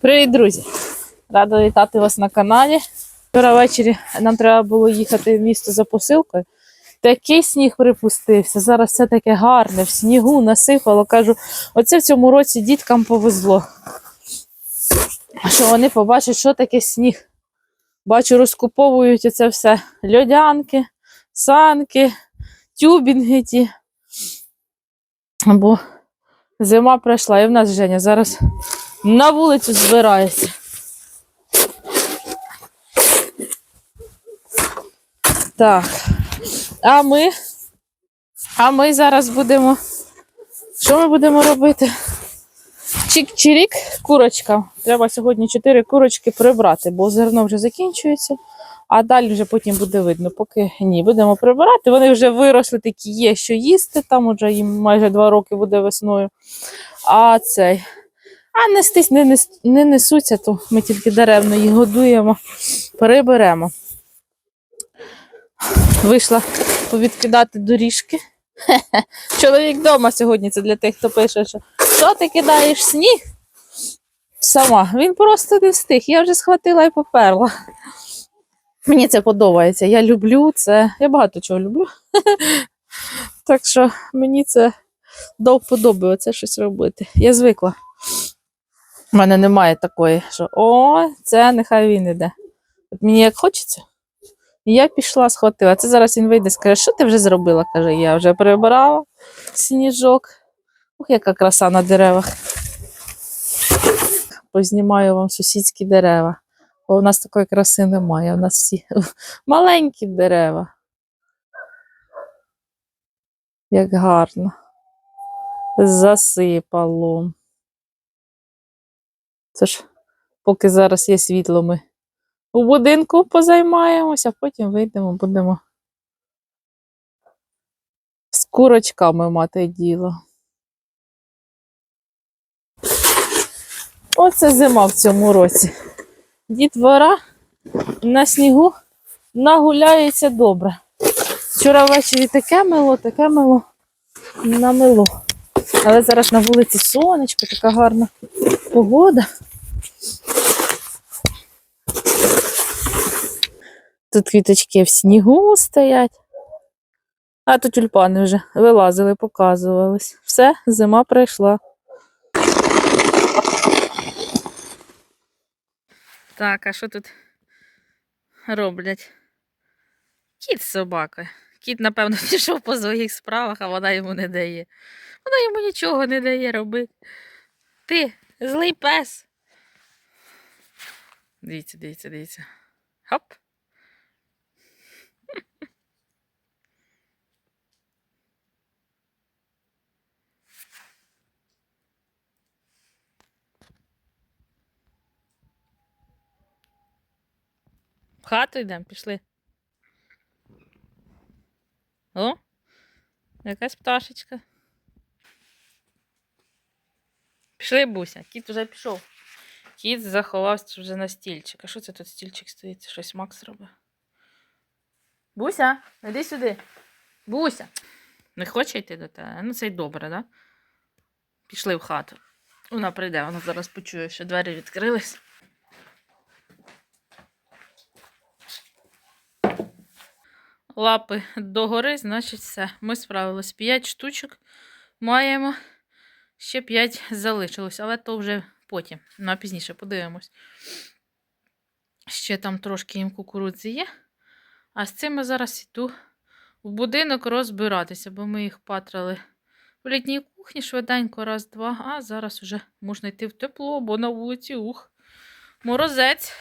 Привіт, друзі! Рада вітати вас на каналі. Вчора ввечері нам треба було їхати в місто за посилкою. Такий сніг припустився. Зараз все таке гарне, в снігу насипало. Кажу, оце в цьому році діткам повезло. Що вони побачать, що таке сніг. Бачу, розкуповують оце все льодянки, санки, тюбінги ті. Бо зима пройшла, і в нас Женя зараз на вулицю збирається. Так. А ми. А ми зараз будемо. Що ми будемо робити? Чик-чирік курочка. Треба сьогодні 4 курочки прибрати, бо зерно вже закінчується, а далі вже потім буде видно. Поки ні, будемо прибирати. Вони вже виросли, такі є, що їсти. Там уже їм майже 2 роки буде весною. А цей. А нестись не, нес- не несуться, то ми тільки деревно їх годуємо, переберемо. Вийшла повідкидати доріжки. Хе-хе. Чоловік вдома сьогодні, це для тих, хто пише, що що ти кидаєш сніг? Сама. Він просто не встиг. Я вже схватила і поперла. Мені це подобається. Я люблю це. Я багато чого люблю. Так що мені це до вподоби щось робити. Я звикла. У мене немає такої, що о, це нехай він іде. От мені як хочеться. І я пішла, схватила. Це зараз він вийде, скаже, що ти вже зробила? каже, я вже прибирала сніжок. Ух, яка краса на деревах. Познімаю вам сусідські дерева. Бо у нас такої краси немає. У нас всі маленькі дерева. Як гарно. Засипало. Це ж, поки зараз є світло, ми у будинку позаймаємося, а потім вийдемо, будемо з курочками мати діло. Оце зима в цьому році. Дітвора на снігу нагуляється добре. Вчора ввечері таке мило, таке мило намило. Але зараз на вулиці сонечко, така гарна погода. Тут квіточки в снігу стоять. А тут тюльпани вже вилазили, показувались. Все, зима прийшла. Так, а що тут роблять? Кіт з собакою. Кіт, напевно, пішов по своїх справах, а вона йому не дає. Вона йому нічого не дає робити. Ти злий пес. Дивіться, дивіться, дивіться. Хоп. В хату йдемо, пішли. О, якась пташечка. Пішли, Буся, кіт вже пішов. Кіт заховався вже на стільчик. А що це тут стільчик стоїть? Щось Макс робить. Буся, іди сюди. Буся. Не хоче йти до тебе? Ну, це й добре, да? Пішли в хату. Вона прийде, вона зараз почує, що двері відкрились. Лапи догори, значить все. Ми справились. 5 штучок маємо. Ще 5 залишилось, але то вже потім, на ну, пізніше подивимось. Ще там трошки їм кукурудзи є. А з цим я зараз іду в будинок розбиратися, бо ми їх патрали в літній кухні швиденько, раз-два, а зараз вже можна йти в тепло, бо на вулиці ух, морозець.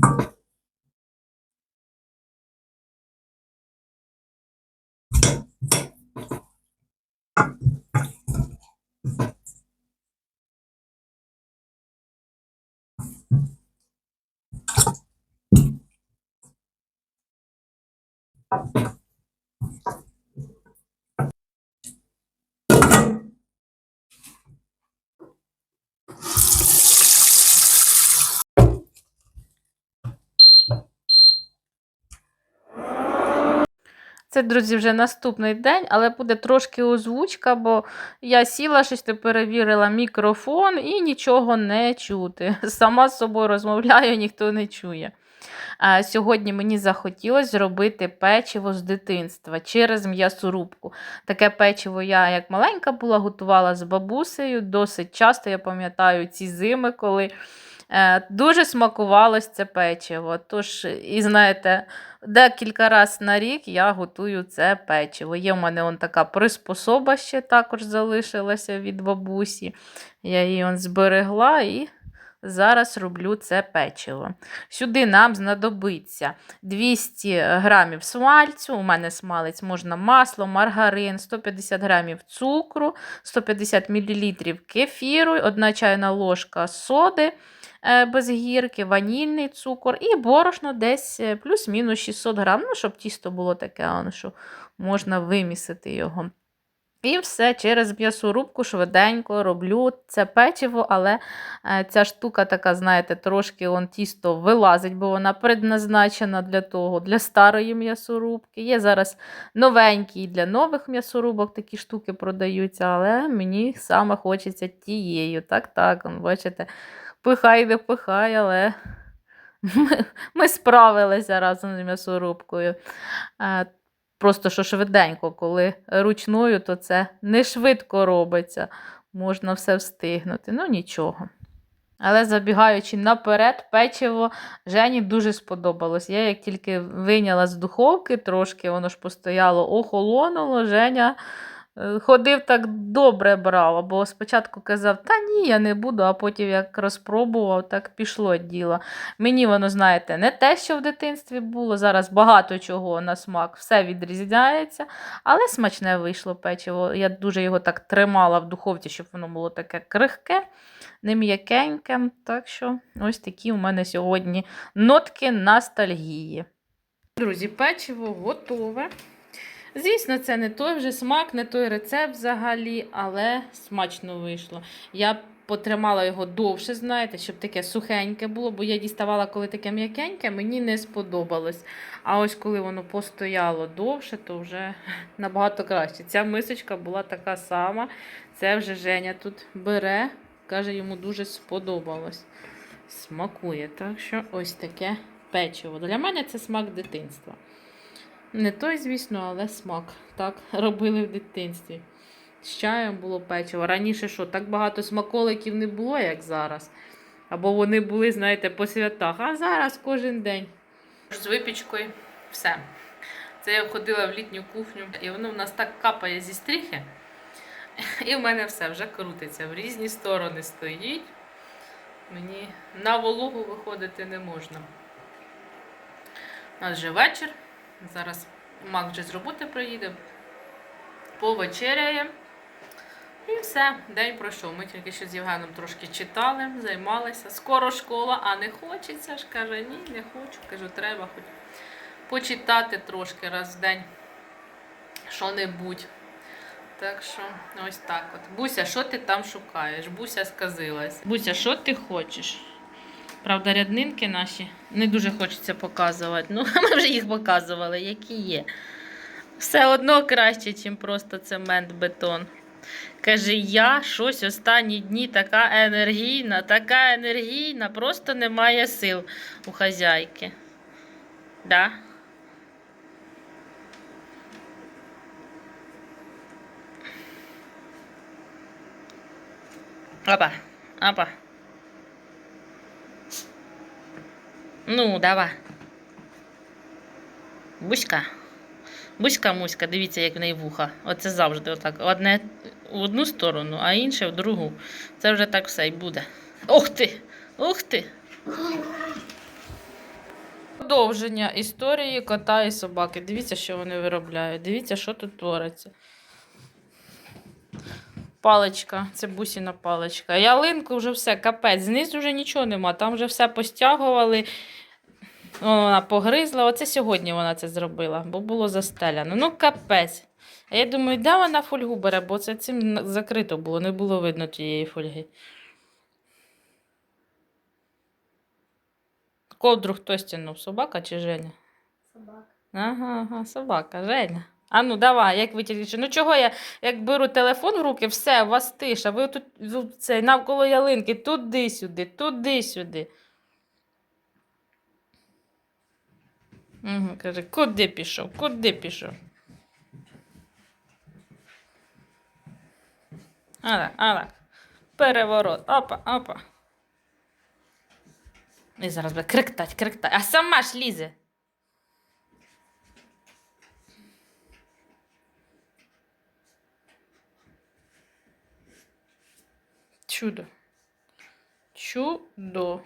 you Це, друзі, вже наступний день, але буде трошки озвучка, бо я сіла щось перевірила мікрофон і нічого не чути. Сама з собою розмовляю, ніхто не чує. Сьогодні мені захотілося зробити печиво з дитинства через м'ясорубку. Таке печиво я, як маленька була, готувала з бабусею. Досить часто я пам'ятаю ці зими, коли е, дуже смакувалось це печиво. Тож, і знаєте, декілька разів на рік я готую це печиво. Є в мене он така приспособа ще також залишилася від бабусі. Я її он зберегла і зараз роблю це печиво. Сюди нам знадобиться 200 грамів смальцю. У мене смалець можна масло, маргарин, 150 грамів цукру, 150 мл кефіру, 1 чайна ложка соди е, без гірки, ванільний цукор і борошно десь е, плюс-мінус 600 грам, ну, щоб тісто було таке, що можна вимісити його. І все через м'ясорубку швиденько роблю це печиво, але е, ця штука така, знаєте, трошки он тісто вилазить, бо вона предназначена для того, для старої м'ясорубки. Є зараз новенькі для нових м'ясорубок такі штуки продаються, але мені саме хочеться тією. Так, так, бачите, пихай не пихай, але ми, ми справилися разом з м'ясорубкою. Просто що швиденько, коли ручною, то це не швидко робиться. Можна все встигнути. Ну нічого. Але забігаючи наперед, печиво Жені дуже сподобалось. Я як тільки вийняла з духовки, трошки воно ж постояло, охолонуло, Женя ходив так добре брав. Або спочатку казав, та ні, я не буду, а потім як розпробував, так пішло діло. Мені воно, знаєте, не те, що в дитинстві було. Зараз багато чого на смак, все відрізняється, але смачне вийшло печиво. Я дуже його так тримала в духовці, щоб воно було таке крихке, не м'якеньке. Так що ось такі у мене сьогодні нотки ностальгії. Друзі, печиво готове. Звісно, це не той вже смак, не той рецепт взагалі, але смачно вийшло. Я потримала його довше, знаєте, щоб таке сухеньке було, бо я діставала, коли таке м'якеньке, мені не сподобалось. А ось коли воно постояло довше, то вже набагато краще. Ця мисочка була така сама. Це вже Женя тут бере, каже, йому дуже сподобалось. Смакує. Так що ось таке печиво. Для мене це смак дитинства. Не той, звісно, але смак. Так робили в дитинстві. З чаєм було печиво. Раніше що, так багато смаколиків не було, як зараз. Або вони були, знаєте, по святах. А зараз кожен день. З випічкою все. Це я входила в літню кухню, і воно в нас так капає зі стріхи. І в мене все вже крутиться. В різні сторони стоїть. Мені на вологу виходити не можна. У нас вже вечір. Зараз Мак вже з роботи приїде, повечеряє. І все, день пройшов. Ми тільки що з Євгеном трошки читали, займалися. Скоро школа, а не хочеться ж. Каже, ні, не хочу. Кажу, треба хоч почитати трошки раз в день що-небудь. Так що, ось так от. Буся, що ти там шукаєш? Буся сказилась. Буся, що ти хочеш? Правда, ряднинки наші не дуже хочеться показувати. Ну, ми вже їх показували, які є. Все одно краще, ніж просто цемент, бетон. Каже, я щось останні дні така енергійна, така енергійна, просто немає сил у хазяйки. Да? Опа, опа. Ну, давай. Буська. Буська муська, дивіться, як в неї вуха. Оце завжди отак. Одне в одну сторону, а інше в другу. Це вже так все й буде. Ух ти! Ух ти! Продовження історії кота і собаки. Дивіться, що вони виробляють. Дивіться, що тут твориться. Паличка, це бусіна паличка. Ялинку вже все, капець. Знизу вже нічого нема. Там вже все постягували. Вона погризла. Оце сьогодні вона це зробила, бо було застеляно. Ну, капець. А я думаю, де вона фольгу бере, бо це цим закрито було, не було видно тієї фольги. Ковдру хто стягнув, собака чи Женя? Собака. Ага, ага, собака, Женя. А ну давай, як витягнути. Ну чого я, як беру телефон в руки, все, у вас тиша. Ви тут тут це, навколо ялинки, туди-сюди, туди-сюди. Угу, каже, куди пішов? Куди пішов? А так, а так. Переворот. Опа, опа. І зараз буде криктать, криктать. А сама ж лізе. Чудо. Чудо.